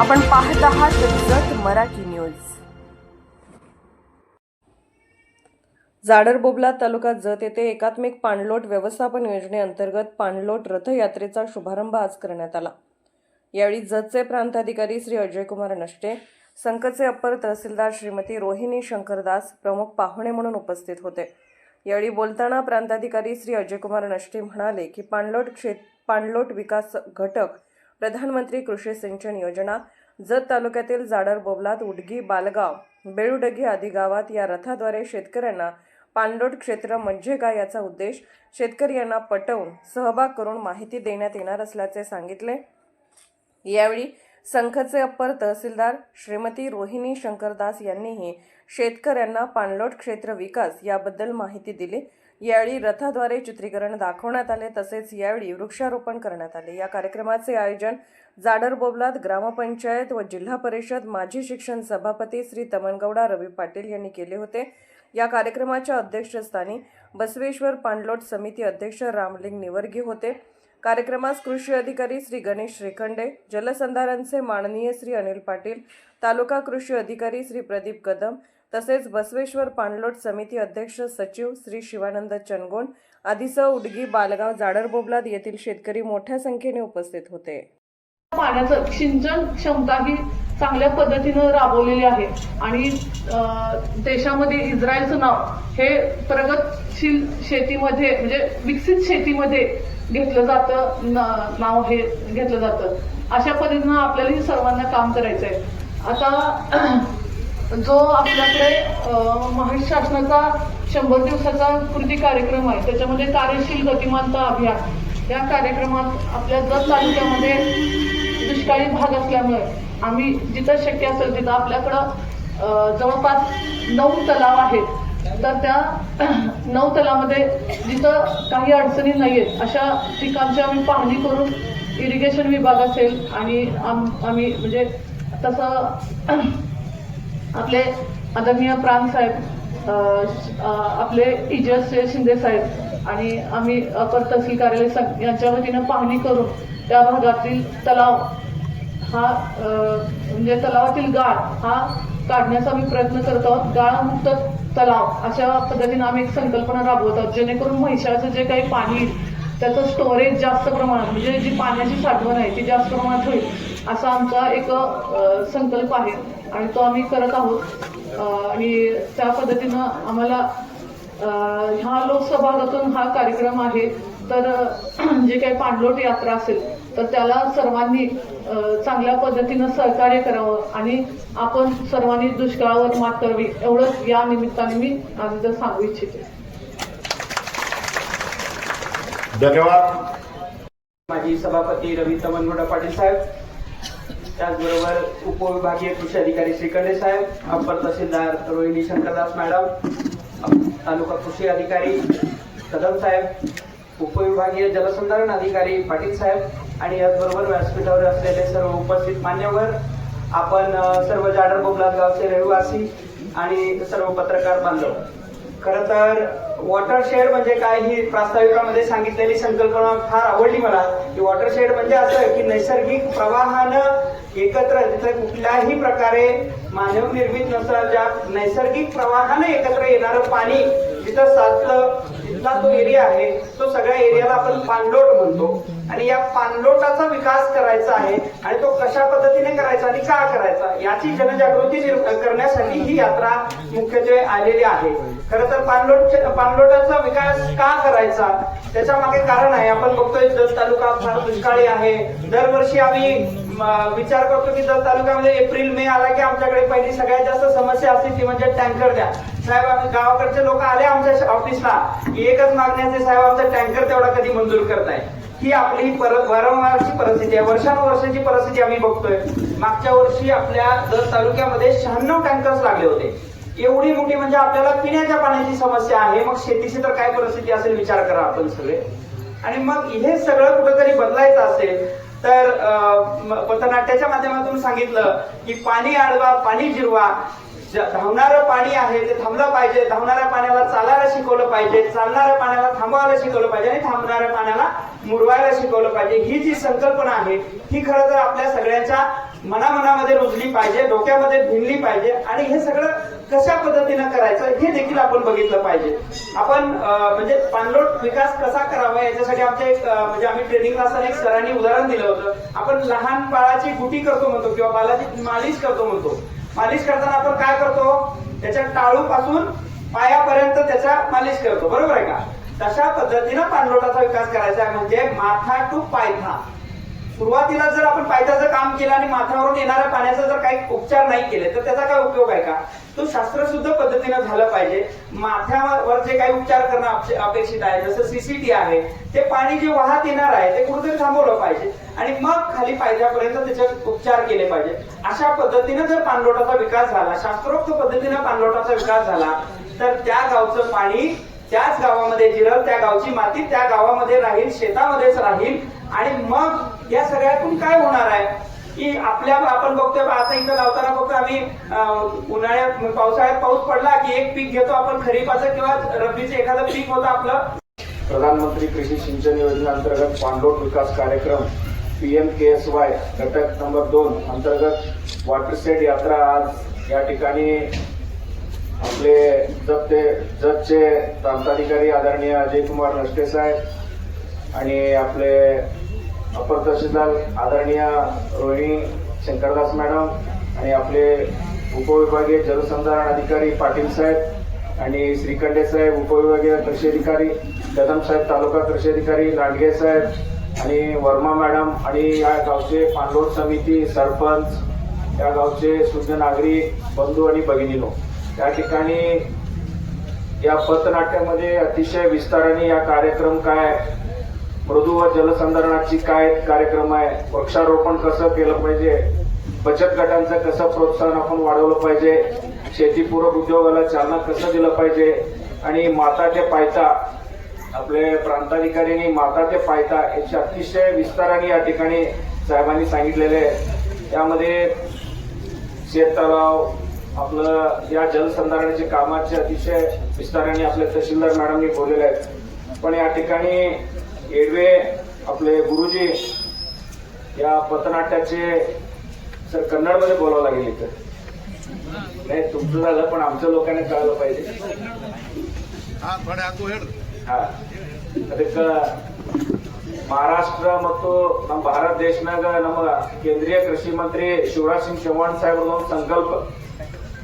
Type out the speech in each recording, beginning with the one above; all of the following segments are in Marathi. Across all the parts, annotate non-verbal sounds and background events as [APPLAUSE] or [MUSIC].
आपण पाहत आहात जत मराठी न्यूज. जाडरबोबला तालुका जत येथे एकात्मिक पाणलोट व्यवस्थापन योजनेअंतर्गत पाणलोट रथयात्रेचा शुभारंभ आज करण्यात आला. यावेळी जतचे प्रांताधिकारी श्री अजयकुमार नष्टे संकटचे अप्पर तहसीलदार श्रीमती रोहिणी शंकरदास प्रमुख पाहुणे म्हणून उपस्थित होते. यावेळी बोलताना प्रांताधिकारी श्री अजयकुमार नष्टे म्हणाले की पाणलोट क्षेत्र पाणलोट विकास घटक प्रधानमंत्री कृषी सिंचन योजना जत तालुक्यातील जाडर बोबलात उडगी बालगाव बेळुडगी आदी गावात या रथाद्वारे शेतकऱ्यांना पाणलोट क्षेत्र म्हणजे काय याचा उद्देश शेतकरी यांना पटवून सहभाग करून माहिती देण्यात येणार असल्याचे सांगितले. यावेळी संखचे अप्पर तहसीलदार श्रीमती रोहिणी शंकरदास यांनीही शेतकऱ्यांना पाणलोट क्षेत्र विकास याबद्दल माहिती दिली. यावेळी रथाद्वारे चित्रीकरण दाखवण्यात आले तसेच यावेळी वृक्षारोपण करण्यात आले. या कार्यक्रमाचे आयोजन जाडर बोबलात ग्रामपंचायत व जिल्हा परिषद माजी शिक्षण सभापती श्री तमनगौडा रवी पाटील यांनी केले होते. या कार्यक्रमाच्या अध्यक्षस्थानी बसवेश्वर पाणलोट समिती अध्यक्ष रामलिंग निवर्गी होते. कार्यक्रमास कृषी अधिकारी श्री गणेश श्रीखंडे जलसंधारणचे माननीय श्री अनिल पाटील तालुका कृषी अधिकारी श्री प्रदीप कदम तसेच बसवेश्वर पाणलोट समिती अध्यक्ष सचिव श्री शिवानंद चनगोण आदीसह उडगी बालगाव जाडरबोबलाद येथील शेतकरी मोठ्या संख्येने उपस्थित होते. पाण्याचं सिंचन क्षमता ही चांगल्या पद्धतीनं राबवलेली आहे. आणि देशामध्ये इस्रायलचं नाव हे प्रगतशील शेतीमध्ये म्हणजे विकसित शेतीमध्ये घेतलं जातं नाव हे घेतलं जातं. अशा पद्धतीनं आपल्यालाही सर्वांना काम करायचं आहे. आता जो आपल्याकडे महाराष्ट्र शासनाचा शंभर दिवसाचा कृती कार्यक्रम आहे त्याच्यामध्ये कार्यशील गतिमानता अभियान या कार्यक्रमात आपल्या जत तालुक्यामध्ये दुष्काळी भाग असल्यामुळे आम्ही जिथं शक्य असेल तिथं आपल्याकडं जवळपास नऊ तलाव आहेत. तर त्या [CLEARS THROAT] नऊ तलामध्ये जिथं काही अडचणी नाही आहेत अशा ठिकाणची आम्ही पाहणी करून इरिगेशन विभाग असेल आणि आम- आम्ही म्हणजे तसं [CLEARS THROAT] आपले आदरणीय प्राण साहेब आपले इजस शिंदे साहेब आणि आम्ही अपर तहसील कार्यालय यांच्या वतीनं पाहणी करून त्या भागातील तलाव हा म्हणजे तलावातील गाळ हा काढण्याचा आम्ही प्रयत्न करत आहोत. गाळमुक्त तलाव अशा पद्धतीनं आम्ही एक संकल्पना राबवत आहोत. जेणेकरून म्हैशाचं जे काही पाणी त्याचं स्टोरेज जास्त प्रमाणात म्हणजे जी पाण्याची साठवण आहे ती जास्त प्रमाणात होईल असा आमचा एक संकल्प आहे. आणि तो आम्ही करत आहोत. आणि त्या पद्धतीनं आम्हाला ह्या लोकसभागातून हा कार्यक्रम आहे. तर [CLEARS THROAT] जे काही पाणलोट यात्रा असेल तर त्याला सर्वांनी चांगल्या पद्धतीनं सहकार्य करावं आणि आपण सर्वांनी दुष्काळावर मात करावी एवढंच या निमित्ताने मी आज इथं सांगू इच्छिते. धन्यवाद. माजी सभापती रवी तमनगोडा पाटील साहेब त्याचबरोबर उपविभागीय कृषी अधिकारी श्रीखंडे साहेब अप्पर तहसीलदार रोहिणी शंकरदास मॅडम तालुका कृषी अधिकारी कदम साहेब उपविभागीय जलसंधारण अधिकारी पाटील साहेब आणि याचबरोबर व्यासपीठावर असलेले सर्व उपस्थित मान्यवर आपण सर्व जाडर बोबलाद गावचे रहिवासी आणि सर्व पत्रकार बांधव. खर तर वॉटरशेड म्हणजे काय ही प्रास्ताविकामध्ये सांगितलेली संकल्पना फार आवडली मला. की वॉटर शेड म्हणजे असं की नैसर्गिक प्रवाहानं एकत्र तिथे कुठल्याही प्रकारे मानव निर्मित नसतं ज्या नैसर्गिक प्रवाहानं एकत्र येणारं पाणी जिथं साधलं तिथला तो एरिया आहे तो सगळ्या एरियाला आपण पाणलोट म्हणतो. आणि या पाणलोटाचा विकास करायचा आहे आणि तो कशा पद्धतीने करायचा आणि का करायचा याची जनजागृती करण्यासाठी ही यात्रा मुख्यत्वे आलेली आहे. खरं तर पाणलोट पाणलोटाचा विकास का करायचा? त्याच्यामागे कारण आहे. आपण बघतोय जत तालुका फार दुष्काळी आहे. दरवर्षी आम्ही विचार करतो की जत तालुक्यामध्ये एप्रिल मे आला की आमच्याकडे पहिली सगळ्यात जास्त समस्या असते ती म्हणजे टँकर द्या. साहेब आम्ही गावाकडचे लोक आले आमच्या ऑफिसला. की एकच मागण्याचे साहेब आमचा टँकर तेवढा कधी मंजूर करताय ही आपली पर वारंवारची परिस्थिती आहे. वर्षानुवर्षाची परिस्थिती आम्ही बघतोय. मागच्या वर्षी आपल्या दर तालुक्यामध्ये शहाण्णव टँकर्स लागले होते. एवढी मोठी म्हणजे आपल्याला पिण्याच्या पाण्याची समस्या आहे. मग शेतीची तर काय परिस्थिती असेल विचार करा आपण सगळे. आणि मग हे सगळं कुठंतरी बदलायचं असेल तर पथनाट्याच्या माध्यमातून सांगितलं की पाणी आडवा पाणी जिरवा. धावणारं पाणी आहे ते थांबलं पाहिजे. धावणाऱ्या पाण्याला चालायला शिकवलं पाहिजे. चालणाऱ्या पाण्याला थांबवायला शिकवलं पाहिजे आणि थांबणाऱ्या पाण्याला मुरवायला शिकवलं पाहिजे. ही जी संकल्पना आहे ही खरं तर आपल्या सगळ्यांच्या मनामनामध्ये रुजली पाहिजे डोक्यामध्ये भिनली पाहिजे आणि हे सगळं कशा पद्धतीनं करायचं हे देखील आपण बघितलं पाहिजे. आपण म्हणजे पाणलोट विकास कसा करावा याच्यासाठी आमच्या एक म्हणजे आम्ही ट्रेनिंग असताना एक सरांनी उदाहरण दिलं होतं. आपण लहान बाळाची गुटी करतो म्हणतो किंवा बाळाची मालिश करतो म्हणतो. मालिश करताना आपण काय करतो? त्याच्या टाळू पासून पायापर्यंत त्याचा मालिश करतो. बरोबर आहे का? तशा पद्धतीनं पाणलोटाचा विकास करायचा आहे. म्हणजे माथा टू पायथा. सुरुवातीला जर आपण पायथ्याचं काम केलं आणि माथ्यावरून येणाऱ्या पाण्याचा जर काही उपचार नाही केले तर त्याचा काय उपयोग आहे का? तो शास्त्रशुद्ध पद्धतीनं झालं पाहिजे. माथ्यावर जे काही उपचार करणं अपेक्षित आहे जसं सीसीटी आहे ते पाणी जे वाहत येणार आहे ते कुठेतरी थांबवलं पाहिजे. आणि मग खाली पायथ्यापर्यंत त्याचे उपचार केले पाहिजे. अशा पद्धतीने जर पाणलोटाचा विकास झाला शास्त्रोक्त पद्धतीनं पाणलोटाचा विकास झाला तर त्या गावचं पाणी त्याच गावामध्ये जिरल त्या गावची माती त्या गावामध्ये राहील शेतामध्येच राहील आणि मग या सगळ्यातून काय होणार आहे? की आपल्या आपण बघतोय आता इथं लावताना बघतो आम्ही उन्हाळ्यात पावसाळ्यात पाऊस पडला की एक पीक घेतो आपण खरीपाचं किंवा रब्बीचं एखादं पीक होतं आपलं. प्रधानमंत्री कृषी सिंचन योजनेअंतर्गत पाणलोट विकास कार्यक्रम P M K S Y घटक नंबर दोन अंतर्गत वॉटरसेट यात्रा आज या ठिकाणी आपले जतचे जतचे प्रांताधिकारी आदरणीय अजय कुमार नष्टे साहेब आणि आपले अपर तहसीलदार आदरणीय रोहिणी शंकरदास मॅडम आणि आपले उपविभागीय जलसंधारण अधिकारी पाटील साहेब आणि श्रीखंडे साहेब उपविभागीय कृषी अधिकारी कदम साहेब तालुका कृषी अधिकारी लांडगे साहेब आणि वर्मा मॅडम आणि या गावचे पाणलोट समिती सरपंच या गावचे शुद्ध नागरिक बंधू आणि भगिनीनो या ठिकाणी या पथनाट्यामध्ये अतिशय विस्ताराने या कार्यक्रम काय मृदू व जलसंधारणाची काय कार्यक्रम आहे वृक्षारोपण कसं केलं पाहिजे बचत गटांचं कसं प्रोत्साहन आपण वाढवलं पाहिजे शेतीपूरक उद्योगाला चालना कसं दिलं पाहिजे आणि माता ते पायता आपले प्रांताधिकाऱ्यांनी माता ते पायता याची अतिशय विस्ताराने या ठिकाणी साहेबांनी सांगितलेले आहे. त्यामध्ये शेत तलाव आपलं या जलसंधारणाचे कामाचे अतिशय विस्ताराने आपले तहसीलदार मॅडमनी बोललेले आहेत. पण या ठिकाणी एडवे आपले गुरुजी या पथनाट्याचे सर कन्नडमध्ये बोलावं लागेल इथं. नाही तुमचं झालं पण आमच्या लोकांनी कळलं पाहिजे. ಅದಕ್ಕ ಮಹಾರಾಷ್ಟ್ರ ಮತ್ತು ನಮ್ಮ ಭಾರತ ದೇಶನಾಗ ನಮ್ಮ ಕೇಂದ್ರೀಯ ಕೃಷಿ ಮಂತ್ರಿ ಶಿವರಾಜ್ ಸಿಂಗ್ ಚೌಹಾಣ್ ಸಾಹೇಬ್ರ ಒಂದು ಸಂಕಲ್ಪ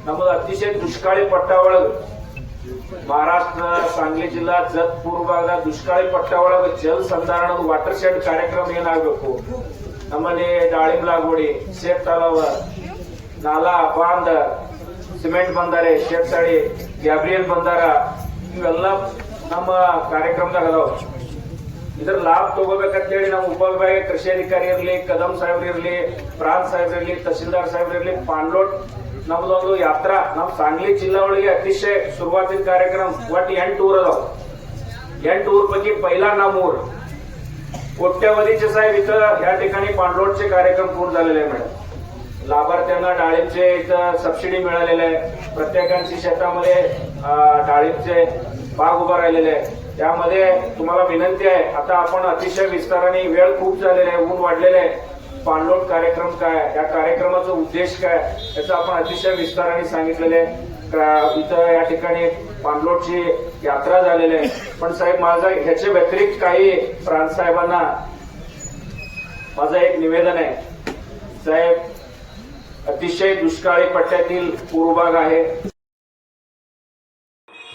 ನಮ್ಮದು ಅತಿಶಯ ದುಷ್ಕಾಳಿ ಪಟ್ಟ ಒಳಗ ಮಹಾರಾಷ್ಟ್ರ ಸಾಂಗ್ಲಿ ಜಿಲ್ಲಾ ಜತ್ ಪೂರ್ವ ಭಾಗದ ದುಷ್ಕಾಳಿ ಪಟ್ಟ ಒಳಗ ಜಲ್ ಸಂಧಾರಣದ ವಾಟರ್ ಶೆಡ್ ಕಾರ್ಯಕ್ರಮ ಏನಾಗಬೇಕು ನಮ್ಮಲ್ಲಿ ದಾಳಿಂಬ ಲಾಗೋಡಿ ಸೇಫ್ ತಲಾವ ನಾಲಾ ಬಾಂಧ ಸಿಮೆಂಟ್ ಬಂದಾರೆ ಶೇಪ್ಸಾಳಿ ಗ್ಯಾಬ್ರಿಯಲ್ ಬಂದಾರ ಇವೆಲ್ಲ ನಮ್ಮ ಕಾರ್ಯಕ್ರಮದಾಗ ಅದಾವ ಇದ್ರ ಲಾಭ ತಗೋಬೇಕಂತೇಳಿ ನಮ್ಮ ಉಪವಿಭಾಗೀಯ ಕೃಷಿ ಅಧಿಕಾರಿ ಇರಲಿ ಕದಂ ಸಾಹೇಬ್ರು ಇರಲಿ ಪ್ರಾಂತ್ ಸಾಹೇಬ್ರು ಇರಲಿ ತಹಸೀಲ್ದಾರ್ ಸಾಹೇಬ್ರು ಇರಲಿ ಪಾನ್ಲೋಟ್ ನಮ್ದೊಂದು ಯಾತ್ರಾ ನಮ್ಮ ಸಾಂಗ್ಲಿ ಜಿಲ್ಲಾ ಒಳಗೆ ಅತಿಶಯ सुरुवातीत कार्यक्रम ಒಟ್ಟು ಎಂಟು ಊರ್ ಅದಾವ ಎಂಟು ಊರ್ पैकी पहिला नामूर कोट्यवधीचे साहेब इथं या ठिकाणी पाणलोटचे कार्यक्रम पूर्ण झालेले आहे मॅडम लाभार्थ्यांना डाळिंबचे इथं सबसिडी मिळालेले आहे प्रत्येकांची शेतामध्ये अं, डाळिंबचे भाग उभा राहिलेले आहे. त्यामध्ये तुम्हाला विनंती आहे आता आपण अतिशय विस्ताराने वेळ खूप झालेला आहे ऊन वाढलेले आहे. पाणलोट कार्यक्रम काय या कार्यक्रमाचा उद्देश काय याचं आपण अतिशय विस्ताराने सांगितलेले आहे. इथं या ठिकाणी पाणलोटची यात्रा झालेली आहे. पण साहेब माझा ह्याच्या व्यतिरिक्त काही प्रांत साहेबांना माझं एक निवेदन आहे. साहेब अतिशय दुष्काळी पट्ट्यातील पूर्व भाग आहे.